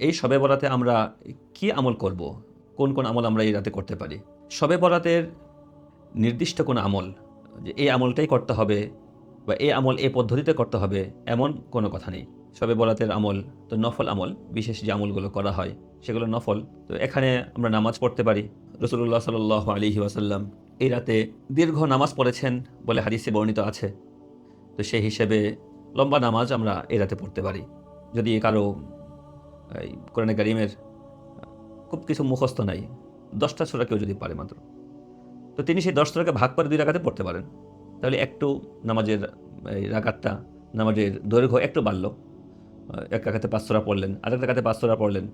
এই শবে বরাতে আমরা কি আমল করব? কোন কোন আমল আমরা এই রাতে করতে পারি? শবে বরাতের নির্দিষ্ট কোনো আমল, যে এই আমলটাই করতে হবে বা এই আমল এই পদ্ধতিতে করতে হবে, এমন কোনো কথা নেই। শবে বরাতের আমল তো নফল আমল, বিশেষ যে আমলগুলো করা হয়, সেগুলো নফল। তো এখানে আমরা নামাজ পড়তে পারি। রসুল্লাহ সাল আলী ওয়াসাল্লাম এই রাতে দীর্ঘ নামাজ পড়েছেন বলে হাদিসে বর্ণিত আছে। তো সেই হিসেবে লম্বা নামাজ আমরা এই রাতে পড়তে পারি। যদি কারও এই কোরআনে কারিমের খুব কিছু মুখস্থ নাই। দশটা সুরা কেউ যদি পারে মাত্র। তো তিনি সেই দশ সুরাকে ভাগ করে দুই রাখাতে পড়তে পারেন। তাহলে একটু নামাজের এই রাকাতটা নামাজের দৈর্ঘ্য একটু বাড়লো। এক রাখাতে পাঁচ সুরা পড়লেন আরেক রাখাতে পাঁচ সুরা পড়লেন।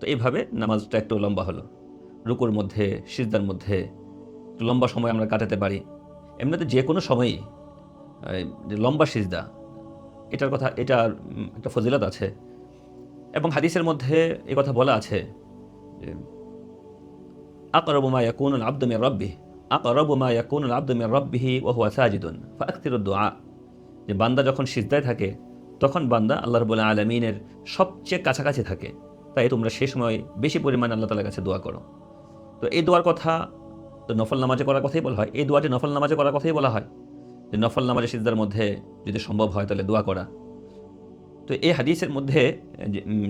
তো এইভাবে নামাজটা একটু লম্বা হলো। রুকুর মধ্যে সিজদার মধ্যে একটু লম্বা সময় আমরা কাটাতে পারি। এমনিতে যে কোনো সময়ই লম্বা সিজদা এটার কথা এটার উম, একটা ফজিলত আছে। এবং হাদিসের মধ্যে এই কথা বলা আছে আকরবু মা রাব্বিহি আকরবু মা মির রাব্বিহি ওয়া হুয়া সাজিদুন ফাআকথিরু দুআ যে বান্দা যখন সিজদায় থাকে, তখন বান্দা আল্লাহ রাব্বুল আলামিনের সবচেয়ে কাছাকাছি থাকে। তাই তোমরা সে সময় বেশি পরিমাণে আল্লাহ তাআলার কাছে দোয়া করো। তো এই দোয়ার কথা তো নফল নামাজে করার কথাই বলা হয়। এই দোয়াটি নফল নামাজে করার কথাই বলা হয়। যে নফল নামাজে সিজদার মধ্যে যদি সম্ভব হয় তাহলে দোয়া করা। তো এই হাদিসের মধ্যে,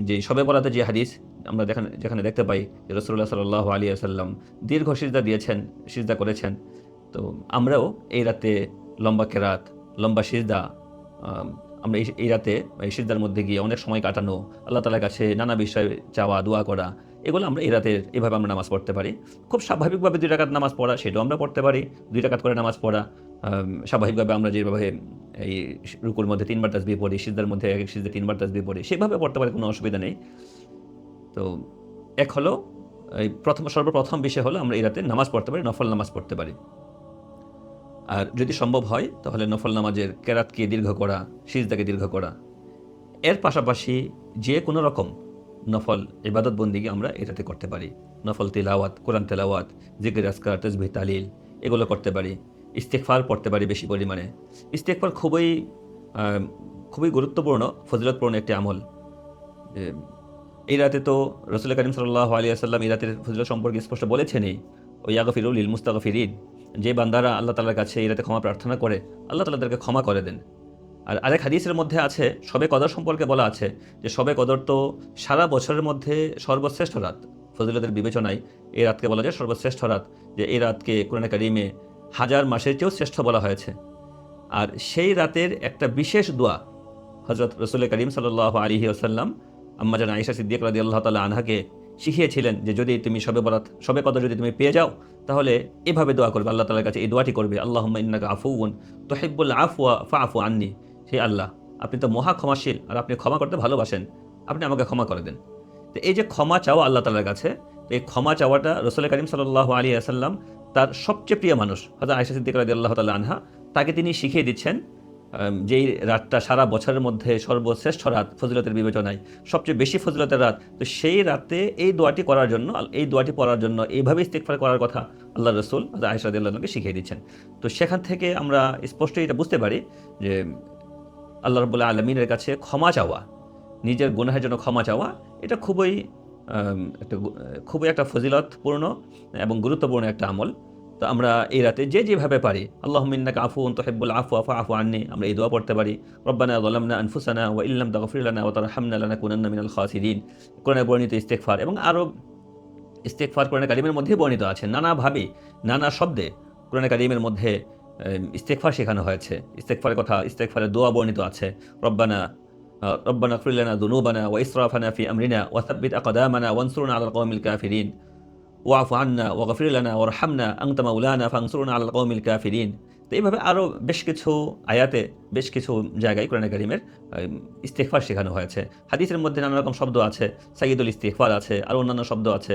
যে- সবে বলাতে যে হাদিস আমরা যেখানে যেখানে দেখতে পাই যে রসুল্লাহ সাল্লাহ আলী আসাল্লাম দীর্ঘ সিজদা দিয়েছেন, সিজদা করেছেন। তো আমরাও এই রাতে লম্বা কেরাত, লম্বা সিজদা আমরা এই রাতে এই সিজদার মধ্যে গিয়ে অনেক সময় কাটানো, আল্লাহ তালার কাছে নানা বিষয়ে চাওয়া, দোয়া করা, এগুলো আমরা এই রাতের এভাবে আমরা নামাজ পড়তে পারি। খুব স্বাভাবিকভাবে দুই রাকাত নামাজ পড়া, সেটাও আমরা পড়তে পারি। দুই রাকাত করে নামাজ পড়া স্বাভাবিকভাবে আমরা যেভাবে এই রুকুর মধ্যে তিনবার তাসবি পড়ি, সিজদার মধ্যে এক এক সিজদে তিনবার তাসবি পড়ি, সেভাবে পড়তে পারে, কোনো অসুবিধা নেই। তো এক হলো, এই প্রথম, সর্বপ্রথম বিষয় হলো আমরা এই রাতে নামাজ পড়তে পারি, নফল নামাজ পড়তে পারি। আর যদি সম্ভব হয়, তাহলে নফল নামাজের কেরাতকে দীর্ঘ করা, সিজদাকে দীর্ঘ করা। এর পাশাপাশি যে কোনো রকম নফল ইবাদত বন্দিকে আমরা এটাতে করতে পারি। নফল তেলাওয়াত, কোরআন তেলাওয়াত, জিকির আসকার তসবিহ, তালিল, এগুলো করতে পারি। ইস্তেকফার পড়তে পারি বেশি পরিমাণে। ইস্তেকফার খুবই খুবই গুরুত্বপূর্ণ, ফজিলতপূর্ণ একটি আমল। এই রাতে তো রসুল করিম সাল্লাহ আলী আসাল্লাম এই রাতের ফজিলত সম্পর্কে স্পষ্ট বলেছেনই ও ইয়াগফিরুল ইল মুস্তাগফিরিন যে বান্দারা আল্লাহ তালার কাছে এই রাতে ক্ষমা প্রার্থনা করে, আল্লাহ তালা তাদেরকে ক্ষমা করে দেন। আর আরেক হাদিসের মধ্যে আছে সবে কদর সম্পর্কে বলা আছে, যে সবে কদর তো সারা বছরের মধ্যে সর্বশ্রেষ্ঠ রাত। ফজিলতের বিবেচনায় এই রাতকে বলা যায় সর্বশ্রেষ্ঠ রাত, যে এই রাতকে কোরআন কারিমে হাজার মাসের চেয়েও শ্রেষ্ঠ বলা হয়েছে। আর সেই রাতের একটা বিশেষ দোয়া হজরত রসুল করিম সাল্লাহ আলিহি আসাল্লাম আম্মাজান আয়েশা সিদ্দিক রাদি আল্লাহ তালা আনহাকে শিখিয়েছিলেন যে যদি তুমি সবে বরাত সবে কদর যদি তুমি পেয়ে যাও, তাহলে এভাবে দোয়া করবে, আল্লাহ তালার কাছে এই দোয়াটি করবে আল্লাহ ইন্নাকা আফুন তোহিবুল আফুয়া ফা আফু আননি। হে আল্লাহ, আপনি তো মহা ক্ষমাশীল আর আপনি ক্ষমা করতে ভালোবাসেন, আপনি আমাকে ক্ষমা করে দেন। তো এই যে ক্ষমা চাওয়া আল্লাহ তালার কাছে এই ক্ষমা চাওয়াটা রসুল করিম সাল্লাহ আলী আসাল্লাম তার সবচেয়ে প্রিয় মানুষ হয়তো আয়সা সিদ্দিক রাদি আল্লাহ তালা আনহা, তাকে তিনি শিখিয়ে দিচ্ছেন যেই রাতটা সারা বছরের মধ্যে সর্বশ্রেষ্ঠ রাত ফজিলতের বিবেচনায়, সবচেয়ে বেশি ফজিলতের রাত, তো সেই রাতে এই দোয়াটি করার জন্য এই দোয়াটি পড়ার জন্য, এইভাবে ইস্তেকফার করার কথা আল্লাহ রসুল আয়সা আল্লাহকে শিখিয়ে দিচ্ছেন। তো সেখান থেকে আমরা স্পষ্ট এটা বুঝতে পারি যে আল্লাহ রবুল্লাহ আলমিনের কাছে ক্ষমা চাওয়া, নিজের গুনাহের জন্য ক্ষমা চাওয়া, এটা খুবই একটা খুবই একটা ফজিলতপূর্ণ এবং গুরুত্বপূর্ণ একটা আমল। তো আমরা এই রাতে যে যেভাবে পারি আল্লাহ মিন্নাকে আফু তহেবুল আফু আফু আফু আননি আমরা এই দোয়া পড়তে পারি। রব্বানা গলামনা আনফুসানা ওয়া ইল্লাম তাগফিরলানা ওয়া তারহামনা লানাকুনান্না মিনাল খাসিরিন। কোরআনে বর্ণিত ইস্তেগফার এবং আরও ইস্তেগফার কোরআনে কারিমের মধ্যে বর্ণিত আছে। নানাভাবে নানা শব্দে কোরআনে কারিমের মধ্যে আম, ইস্তেগফার শেখানো হয়েছে। ইস্তেগফারের কথা ইস্তেগফারের দোয়া বর্ণিত আছে। রব্বানা ربنا اغفر لنا ذنوبنا وإسرافنا في أمرنا وثبت أقدامنا وانصرنا على القوم الكافرين. واعف عنا واغفر لنا وارحمنا أنت مولانا فانصرنا على القوم الكافرين. তো এইভাবে আরও বেশ কিছু আয়াতে বেশ কিছু জায়গায় কোরআন কারিমের ইস্তেকফার শেখানো হয়েছে। হাদিসের মধ্যে নানা রকম শব্দ আছে সাইদুল ইস্তেকফার আছে আর অন্যান্য শব্দ আছে।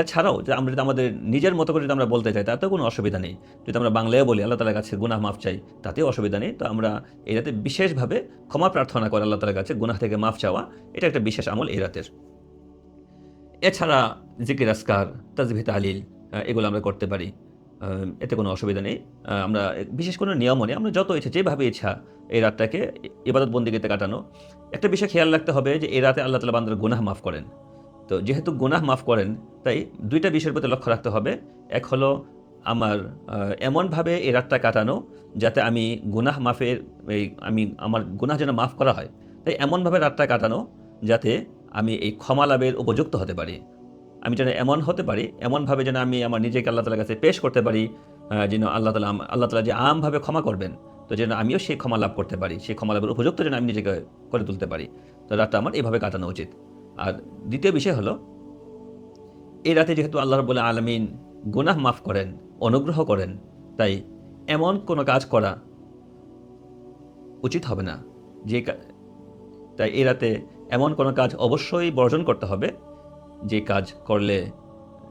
এছাড়াও যে আমরা যদি আমাদের নিজের মতো করে যদি আমরা বলতে চাই তাতেও কোনো অসুবিধা নেই। যদি আমরা বাংলায় বলি আল্লাহ তালার কাছে গুনাহ মাফ চাই তাতেও অসুবিধা নেই। তো আমরা এই রাতে বিশেষভাবে ক্ষমা প্রার্থনা করে আল্লাহ তালার কাছে গুনাহ থেকে মাফ চাওয়া এটা একটা বিশেষ আমল এই রাতের। এছাড়া জিকির আসকার তাজভি তালিল আহ, এগুলো আমরা করতে পারি। এতে কোনো অসুবিধা নেই। আমরা, বিশেষ কোনো নিয়মও নেই আমরা যত ইচ্ছা, যেভাবে ইচ্ছা এই রাতটাকে ইবাদত বন্দিগিতে কাটানো। একটা বিষয় খেয়াল রাখতে হবে যে এই রাতে আল্লাহ তালা বান্দার গুনাহ মাফ করেন। তো যেহেতু গুনাহ মাফ করেন, তাই দুইটা বিষয়ের প্রতি লক্ষ্য রাখতে হবে। এক হলো আমার এমনভাবে এই রাতটা কাটানো যাতে আমি গুনাহ মাফের, এই আমি, আমার গুনাহ যেন মাফ করা হয়। তাই এমনভাবে রাতটা কাটানো যাতে আমি এই ক্ষমা লাভের উপযুক্ত হতে পারি। আমি যেন এমন হতে পারি, এমনভাবে যেন আমি আমার নিজেকে আল্লাহ তালার কাছে পেশ করতে পারি যেন আল্লাহ তালা আল্লাহ তালা যে আমভাবে ক্ষমা করবেন, তো যেন আমিও সেই ক্ষমা লাভ করতে পারি, সেই ক্ষমা লাভের উপযুক্ত যেন আমি নিজেকে করে তুলতে পারি। তো রাতটা আমার এইভাবে কাটানো উচিত। আর দ্বিতীয় বিষয় হলো, এই রাতে যেহেতু আল্লাহ রবুল্লা আলমিন গুনাহ মাফ করেন, অনুগ্রহ করেন, তাই এমন কোনো কাজ করা উচিত হবে না। যে তাই এই রাতে এমন কোনো কাজ অবশ্যই বর্জন করতে হবে যে কাজ করলে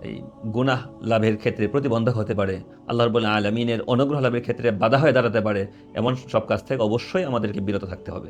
এই গুনাহ লাভের ক্ষেত্রে প্রতিবন্ধক হতে পারে আল্লাহর বলে আলমিনের অনুগ্রহ লাভের ক্ষেত্রে বাধা হয়ে দাঁড়াতে পারে, এমন সব কাজ থেকে অবশ্যই আমাদেরকে বিরত থাকতে হবে।